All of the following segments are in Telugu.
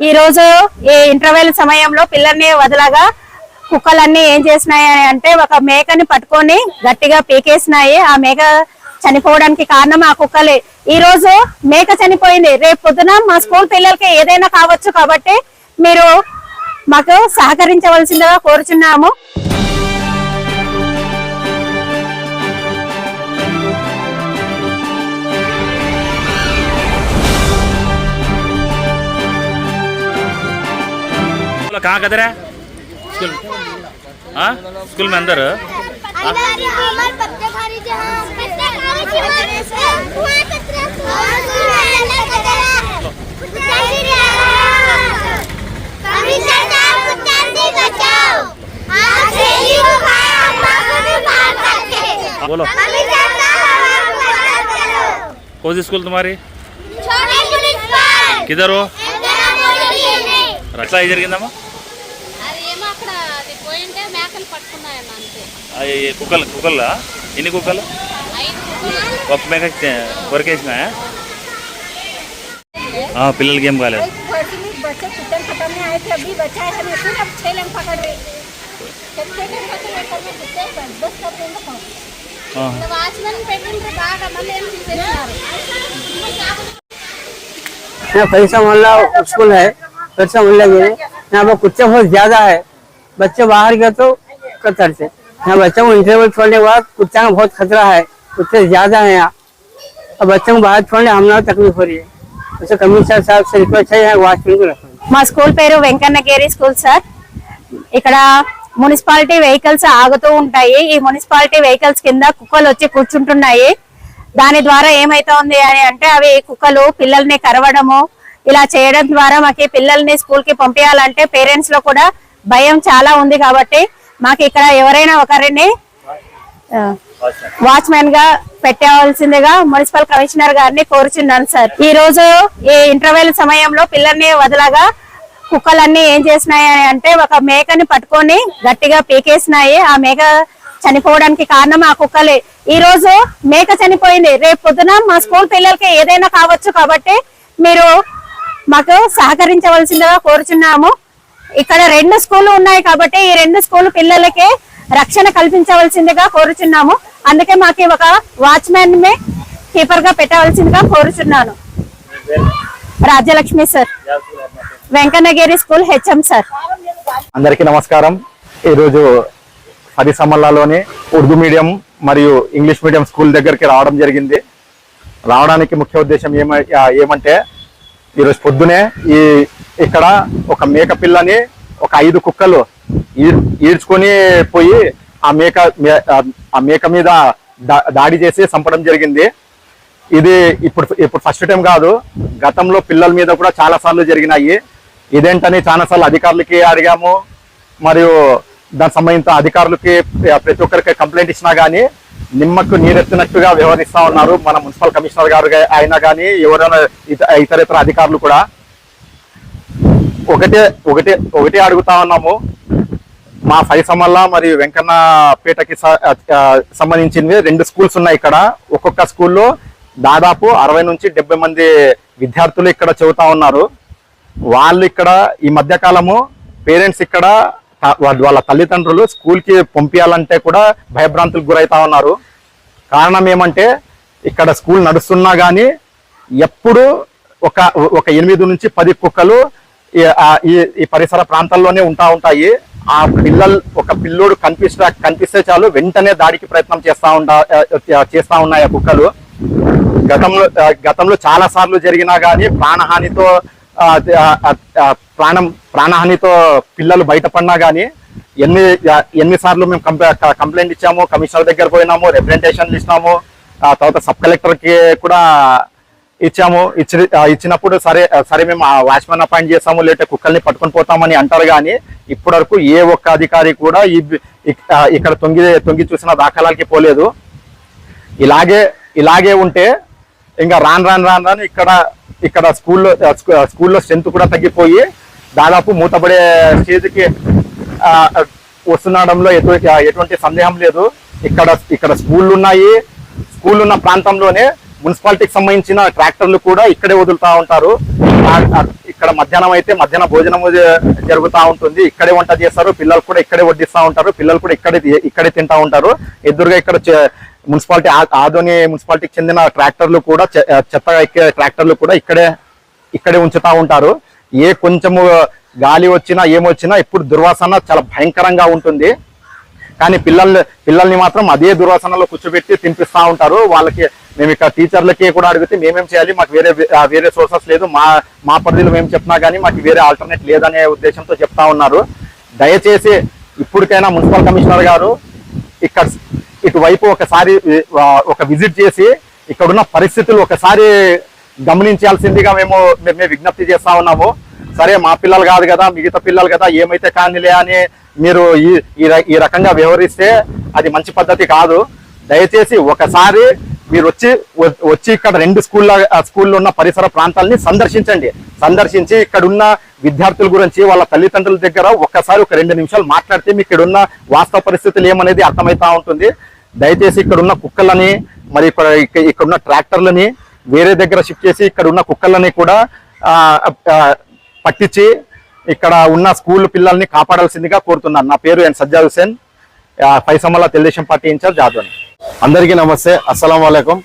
ఈ రోజు ఈ ఇంటర్వెల్ సమయంలో పిల్లల్ని వదలగా కుక్కలన్నీ ఏం చేసినాయి అంటే ఒక మేకని పట్టుకొని గట్టిగా పీకేసినాయి. ఆ మేక చనిపోవడానికి కారణం ఆ కుక్కలే. ఈ రోజు మేక చనిపోయింది. రేపు పొద్దున మా స్కూల్ పిల్లలకి ఏదైనా కావచ్చు కాబట్టి మీరు మాకు సహకరించవలసిందిగా కోరుచున్నాము. अब कहाँ कदर है? स्कूल हाँ? स्कूल में अंदर? बोलो। कौन सी स्कूल तुम्हारी? किधर हो? रचा इधर के नाम नहीं ఎట్లా ఇది జరిగిందమ్మా అది ఏమో అక్కడ అది పోయింటే మేకలు పట్టుకున్నాయన్న అంతే ఆ, ఈ కుక్కలు కుక్కలా ఎన్ని కుక్కలు ఐదు కుక్కలు ఒక మేక కొరికేసిన పిల్లలకి ఏం కాలేదు भर्ती में बच्चे किचन खत्म में आए थे अभी बचा है हमें फिर अब छह लोग पकड़ रहे छह छह लोग पकड़ रहे कल में जितने दस कर देंगे पहुंच ఆ, వాచ్మెన్ పెట్టిండ్రు బాగా మళ్ళీ ఏం తీసేసినారు यहाँ पैसा मोहल्ला स्कूल है पैसा मोहल्ला गिरे यहाँ पर कुत्ते बहुत ज्यादा है बच्चे बाहर गए तो कतर से यहाँ बच्चों को इंटरवल छोड़ने के बाद कुत्ते का बहुत खतरा है कुत्ते ज्यादा है यहाँ और बच्चों को बाहर छोड़ने हमला तकलीफ हो रही है जैसे कमिश्नर साहब से रिक्वेस्ट है यहाँ वॉचमैन को रखें మా స్కూల్ పేరు వెంకన్నగిరి స్కూల్ సార్ ఇక్కడ మున్సిపాలిటీ వెహికల్స్ ఆగుతూ ఉంటాయి ఈ మున్సిపాలిటీ వెహికల్స్ కింద కుక్కలు వచ్చి కూర్చుంటున్నాయి దాని ద్వారా ఏమైతోంది అని అంటే అవి కుక్కలు పిల్లల్ని కరవడము ఇలా చేయడం ద్వారా మాకు పిల్లల్ని స్కూల్కి పంపించాలంటే పేరెంట్స్లో కూడా భయం చాలా ఉంది కాబట్టి మాకు ఇక్కడ ఎవరైనా ఒకరిని వాచ్మెన్గా పెట్టవలసిందిగా మున్సిపల్ కమిషనర్ గారిని కోరుచున్నాను సార్. ఈ రోజు ఈ ఇంటర్వెల్ సమయంలో పిల్లల్ని వదలగా కుక్కలన్నీ ఏం చేసినాయి అంటే ఒక మేకని పట్టుకొని గట్టిగా పీకేసినాయి. ఆ మేక చనిపోవడానికి కారణం ఆ కుక్కలే. ఈ రోజు మేక చనిపోయింది. రేపు పొద్దున మా స్కూల్ పిల్లలకి ఏదైనా కావచ్చు కాబట్టి మీరు మాకు సహకరించవలసిందిగా కోరుచున్నాము. ఇక్కడ రెండు స్కూళ్ళు ఉన్నాయి కాబట్టి ఈ రెండు స్కూల్ పిల్లలకి రక్షణ కల్పించవలసిందిగా కోరుచున్నాము. అందుకే మాకు ఒక వాచ్మెన్ని కీపర్గా పెట్టవలసిందిగా కోరుచున్నాను. Rajyalakshmi sir. Venkannagiri school HM sir. అందరికీ నమస్కారం. ఈరోజు పది సమల్లాలోనే ఉర్దూ మీడియం మరియు ఇంగ్లీష్ మీడియం స్కూల్ దగ్గరికి రావడం జరిగింది. రావడానికి ముఖ్య ఉద్దేశం ఏమ ఏమంటే ఈరోజు పొద్దునే ఈ ఇక్కడ ఒక మేక పిల్లని ఒక ఐదు కుక్కలు ఈడ్చుకొని పోయి ఆ మేక మే- ఆ- మేక మీద దా- దాడి చేసి చంపడం జరిగింది. ఇది ఇప్పుడు ఇప్పుడు ఫస్ట్ టైం కాదు. గతంలో పిల్లల మీద కూడా చాలా సార్లు జరిగినాయి. ఇదేంటని చాలా సార్లు అధికారులకి అడిగాము. మరియు దానికి సంబంధించిన అధికారులకి ప్రతి ఒక్కరికి కంప్లైంట్ ఇచ్చినా కానీ నిమ్మకు నీరెత్తినట్టుగా వ్యవహరిస్తా ఉన్నారు మన మున్సిపల్ కమిషనర్ గారు అయినా కానీ ఎవరైనా ఇతరేతర ఇతర అధికారులు కూడా. ఒకటే ఒకటే ఒకటే అడుగుతా ఉన్నాము. మా ఫైసమల్ల మరియు వెంకన్నపేటకి స- సంబంధించింది సంబంధించినవి రెండు స్కూల్స్ ఉన్నాయి ఇక్కడ. ఒక్కొక్క స్కూల్లో దాదాపు అరవై నుంచి డెబ్బై మంది విద్యార్థులు ఇక్కడ చదువుతా ఉన్నారు. వాళ్ళు ఇక్కడ ఈ మధ్యకాలము పేరెంట్స్ ఇక్కడ వాళ్ళ వాళ్ళ తల్లిదండ్రులు స్కూల్కి పంపించాలంటే కూడా భయభ్రాంతులకు గురవుతా ఉన్నారు. కారణం ఏమంటే ఇక్కడ స్కూల్ నడుస్తున్నా కానీ ఎప్పుడు ఒక ఒక ఎనిమిది నుంచి పది కుక్కలు ఈ- ఈ- పరిసర ప్రాంతాల్లోనే ఉంటా ఉంటాయి. ఆ పిల్లలు ఒక పిల్లోడు కనిపిస్తే కనిపిస్తే చాలు వెంటనే దాడికి ప్రయత్నం చేస్తా ఉంటా చేస్తూ చేస్తా ఉన్నాయి ఆ కుక్కలు. గతంలో గతంలో చాలా సార్లు జరిగినా కానీ ప్రాణహానితో ప్రాణం ప్రాణహానితో పిల్లలు బయటపడినా కానీ ఎన్ని ఎన్నిసార్లు మేము కంప్లైంట్ ఇచ్చాము కమిషనర్ దగ్గర పోయినాము రిప్రజెంటేషన్లు ఇచ్చినాము ఆ తర్వాత సబ్ కలెక్టర్కి కూడా ఇచ్చాము. ఇచ్చి ఇచ్చినప్పుడు సరే సరే మేము ఆ వాచ్మెన్ అపాయింట్ చేస్తాము లేకపోతే కుక్కల్ని పట్టుకొని పోతామని అంటారు కానీ ఇప్పటి వరకు ఏ ఒక్క అధికారి కూడా ఈ ఇక్కడ తొంగి తొంగి చూసిన దాఖలాలకి పోలేదు. ఇలాగే ఇలాగే ఉంటే ఇంకా రాను రాను రాను రాను ఇక్కడ ఇక్కడ స్కూల్లో స్కూల్లో స్ట్రెంత్ కూడా తగ్గిపోయి దాదాపు మూతపడే స్టేజ్కి వస్తుండడంలో ఎటువంటి ఎటువంటి సందేహం లేదు. ఇక్కడ ఇక్కడ స్కూళ్ళు ఉన్నాయి. స్కూల్ ఉన్న ప్రాంతంలోనే మున్సిపాలిటీకి సంబంధించిన ట్రాక్టర్లు కూడా ఇక్కడే వదులుతూ ఉంటారు. ఇక్కడ మధ్యాహ్నం అయితే మధ్యాహ్న భోజనం జరుగుతూ ఉంటుంది. ఇక్కడే వంట చేస్తారు. పిల్లలు కూడా ఇక్కడే వడ్డిస్తూ ఉంటారు. పిల్లలు కూడా ఇక్కడే ఇక్కడే తింటూ ఉంటారు. ఎదురుగా ఇక్కడ మున్సిపాలిటీ ఆదోని మున్సిపాలిటీకి చెందిన ట్రాక్టర్లు కూడా చెత్త ఎక్కే ట్రాక్టర్లు కూడా ఇక్కడే ఇక్కడే ఉంచుతా ఉంటారు. ఏ కొంచెము గాలి వచ్చినా ఏమొచ్చినా ఇప్పుడు దుర్వాసన చాలా భయంకరంగా ఉంటుంది. కానీ పిల్లల్ని పిల్లల్ని మాత్రం అదే దుర్వాసనలో కూర్చోబెట్టి తినిపిస్తూ ఉంటారు. వాళ్ళకి మేము ఇక్కడ టీచర్లకి కూడా అడిగితే మేమేం చేయాలి మాకు వేరే వేరే సోర్సెస్ లేదు. మా మా పరిధిలో మేము చెప్పినా కానీ మాకు వేరే ఆల్టర్నేట్ లేదనే ఉద్దేశంతో చెప్తా ఉన్నారు. దయచేసి ఇప్పటికైనా మున్సిపల్ కమిషనర్ గారు ఇక్కడ ఇటువైపు ఒకసారి ఒక విజిట్ చేసి ఇక్కడున్న పరిస్థితులు ఒకసారి గమనించాల్సిందిగా మేము మేము విజ్ఞప్తి చేస్తా ఉన్నాము. సరే మా పిల్లలు కాదు కదా మిగతా పిల్లలు కదా ఏమైతే కానిలే అని మీరు ఈ ఈ ఈ రకంగా వ్యవహరిస్తే అది మంచి పద్ధతి కాదు. దయచేసి ఒకసారి మీరు వచ్చి వచ్చి ఇక్కడ రెండు స్కూళ్ళ స్కూల్లో ఉన్న పరిసర ప్రాంతాలని సందర్శించండి. సందర్శించి ఇక్కడ ఉన్న విద్యార్థుల గురించి వాళ్ళ తల్లిదండ్రుల దగ్గర ఒక్కసారి ఒక రెండు నిమిషాలు మాట్లాడితే మీకు ఇక్కడ ఉన్న వాస్తవ పరిస్థితులు ఏమనేది అర్థమవుతా ఉంటుంది. దయచేసి ఇక్కడ ఉన్న కుక్కలని మరి ఇక్కడ ఇక్కడ- ఉన్న ట్రాక్టర్లని వేరే దగ్గర షిఫ్ట్ చేసి ఇక్కడ ఉన్న కుక్కలని కూడా పట్టించి ఇక్కడ ఉన్న స్కూల్ పిల్లల్ని కాపాడాల్సిందిగా కోరుతున్నాను. నా పేరు ఎన్ సజ్జా హుసేన్ ఆ, తెలుగుదేశం పార్టీ ఇన్ఛార్జ్ ఆదోని అందరికీ నమస్తే. అస్సలం వాలేకం.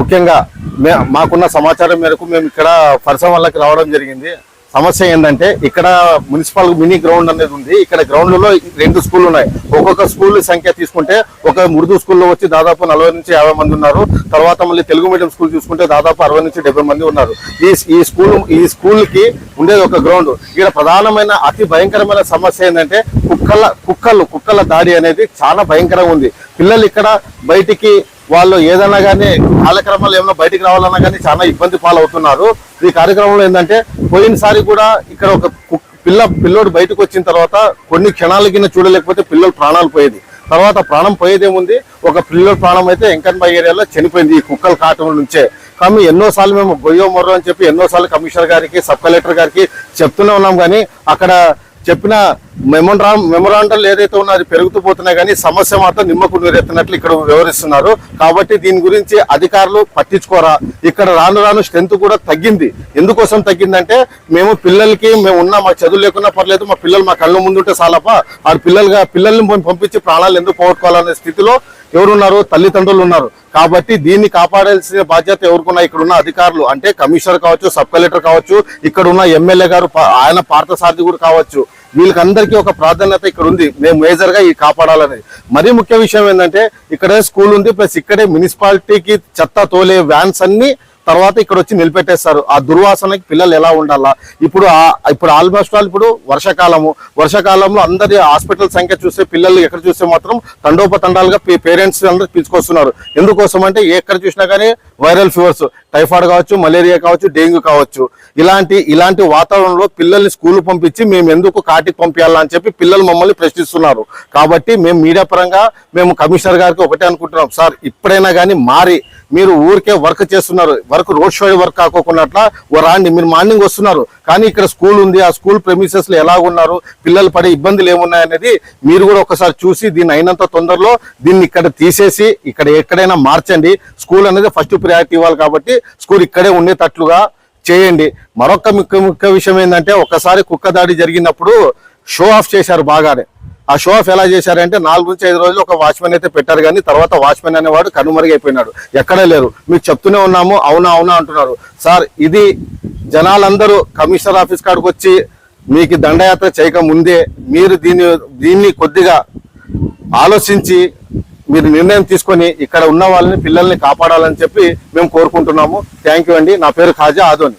ముఖ్యంగా మే మాకున్న సమాచారం మేరకు మేము ఇక్కడ పరసం వాళ్ళకి రావడం జరిగింది. సమస్య ఏంటంటే ఇక్కడ మున్సిపల్ మినీ గ్రౌండ్ అనేది ఉంది. ఇక్కడ గ్రౌండ్లో రెండు స్కూళ్ళు ఉన్నాయి. ఒక్కొక్క స్కూల్ సంఖ్య తీసుకుంటే ఒక ఉర్దూ స్కూల్లో వచ్చి దాదాపు నలభై నుంచి యాభై మంది ఉన్నారు. తర్వాత మళ్ళీ తెలుగు మీడియం స్కూల్ చూసుకుంటే దాదాపు అరవై నుంచి డెబ్బై మంది ఉన్నారు. ఈ ఈ స్కూల్ ఈ స్కూల్కి ఉండేది ఒక గ్రౌండ్. ఇక్కడ ప్రధానమైన అతి భయంకరమైన సమస్య ఏంటంటే కుక్కల కుక్కలు కుక్కల దాడి అనేది చాలా భయంకరంగా ఉంది. పిల్లలు ఇక్కడ బయటికి వాళ్ళు ఏదైనా కానీ కాలక్రమాలు ఏమైనా బయటికి రావాలన్నా కానీ చాలా ఇబ్బంది పాలవుతున్నారు. ఈ కార్యక్రమంలో ఏంటంటే పోయినసారి కూడా ఇక్కడ ఒక కు- పిల్ల పిల్లోడు బయటకు వచ్చిన తర్వాత కొన్ని క్షణాల కింద చూడలేకపోతే పిల్లలు ప్రాణాలు పోయేది. తర్వాత ప్రాణం పోయేదేముంది? ఒక పిల్లల ప్రాణం అయితే ఎంకన్బాయి ఏరియాలో చనిపోయింది ఈ కుక్కల కాటం నుంచే. కానీ ఎన్నోసార్లు మేము గొయ్యో మొర్రో అని చెప్పి ఎన్నోసార్లు కమిషనర్ గారికి సబ్ కలెక్టర్ గారికి చెప్తూనే ఉన్నాం కానీ అక్కడ చెప్పిన మెమోరా మెమోరాండాలు ఏదైతే ఉన్నా అది పెరుగుతూ పోతున్నాయి కానీ సమస్య మాత్రం నిమ్మకు నీరెత్తినట్లు ఇక్కడ వివరిస్తున్నారు. కాబట్టి దీని గురించి అధికారులు పట్టించుకోరా. ఇక్కడ రాను రాను స్ట్రెంత్ కూడా తగ్గింది. ఎందుకోసం తగ్గిందంటే మేము పిల్లలకి మేము ఉన్నా మా చదువు లేకున్నా పర్లేదు మా పిల్లలు మా కళ్ళ ముందుంటే చాలప్ప. ఆ పిల్లలుగా పిల్లల్ని పంపించి ప్రాణాలు ఎందుకు పోగొట్టుకోవాలనే స్థితిలో ఎవరున్నారు? తల్లిదండ్రులు ఉన్నారు. కాబట్టి దీన్ని కాపాడాల్సిన బాధ్యత ఎవరుకున్నా ఇక్కడ ఉన్న అధికారులు. అంటే కమిషనర్ కావచ్చు సబ్ కలెక్టర్ కావచ్చు ఇక్కడ ఉన్న ఎమ్మెల్యే గారు ఆయన పార్థసారథి కూడా కావచ్చు. వీళ్ళకందరికీ ఒక ప్రాధాన్యత ఇక్కడ ఉంది మేము మేజర్గా ఇది కాపాడాలనేది. మరీ ముఖ్య విషయం ఏంటంటే ఇక్కడే స్కూల్ ఉంది ప్లస్ ఇక్కడే మున్సిపాలిటీకి చెత్త తోలే వ్యాన్స్ అన్ని తర్వాత ఇక్కడ వచ్చి నిలబెట్టేస్తారు. ఆ దుర్వాసనకి పిల్లలు ఎలా ఉండాలా? ఇప్పుడు ఇప్పుడు ఆల్మోస్ట్ ఆల్ ఇప్పుడు వర్షాకాలము. వర్షాకాలంలో అందరి హాస్పిటల్ సంఖ్య చూస్తే పిల్లలు ఎక్కడ చూస్తే మాత్రం తండోపతండాలుగా పేరెంట్స్ అందరూ పిలుచుకొస్తున్నారు. ఎందుకోసం అంటే ఎక్కడ చూసినా కానీ వైరల్ ఫీవర్స్. టైఫాయిడ్ కావచ్చు మలేరియా కావచ్చు డెంగ్యూ కావచ్చు. ఇలాంటి ఇలాంటి వాతావరణంలో పిల్లల్ని స్కూల్ పంపించి మేము ఎందుకు కాటికి పంపించాలని చెప్పి పిల్లలు మమ్మల్ని ప్రశ్నిస్తున్నారు. కాబట్టి మేము మీడియా పరంగా మేము కమిషనర్ గారికి ఒకటే అనుకుంటున్నాం. సార్ ఇప్పుడైనా కానీ మారి మీరు ఊరికే వర్క్ చేస్తున్నారు. వర్క్ రోడ్ షో వర్క్ కాకోకుండా ఓ రాండి మీరు మార్నింగ్ వస్తున్నారు. కానీ ఇక్కడ స్కూల్ ఉంది. ఆ స్కూల్ ప్రెమిసెస్లు ఎలా ఉన్నారు? పిల్లలు పడే ఇబ్బందులు ఏమున్నాయనేది మీరు కూడా ఒకసారి చూసి దీన్ని అయినంత తొందరలో దీన్ని ఇక్కడ తీసేసి ఇక్కడ ఎక్కడైనా మార్చండి. స్కూల్ అనేది ఫస్ట్ ప్రియారిటీ ఇవ్వాలి కాబట్టి స్కూల్ ఇక్కడే ఉండేటట్లుగా చేయండి. మరొక ముఖ్య ముఖ్య విషయం ఏంటంటే ఒకసారి కుక్క దాడి జరిగినప్పుడు షో ఆఫ్ చేశారు బాగానే. ఆ షో ఆఫ్ ఎలా చేశారంటే నాలుగు నుంచి ఐదు రోజులు ఒక వాచ్మెన్ అయితే పెట్టారు కానీ తర్వాత వాచ్మెన్ అనేవాడు కనుమరుగైపోయినాడు. ఎక్కడ లేరు. మీకు చెప్తూనే ఉన్నాము. అవునా అవునా అంటున్నారు. సార్ ఇది జనాలందరూ కమిషనర్ ఆఫీస్ కాడికి వచ్చి మీకు దండయాత్ర చేయక ముందే మీరు దీన్ని దీన్ని కొద్దిగా ఆలోచించి మీరు నిర్ణయం తీసుకొని ఇక్కడ ఉన్న వాళ్ళని పిల్లల్ని కాపాడాలని చెప్పి మేము కోరుకుంటున్నాము. థ్యాంక్ యూ అండి. నా పేరు ఖాజా ఆదోని.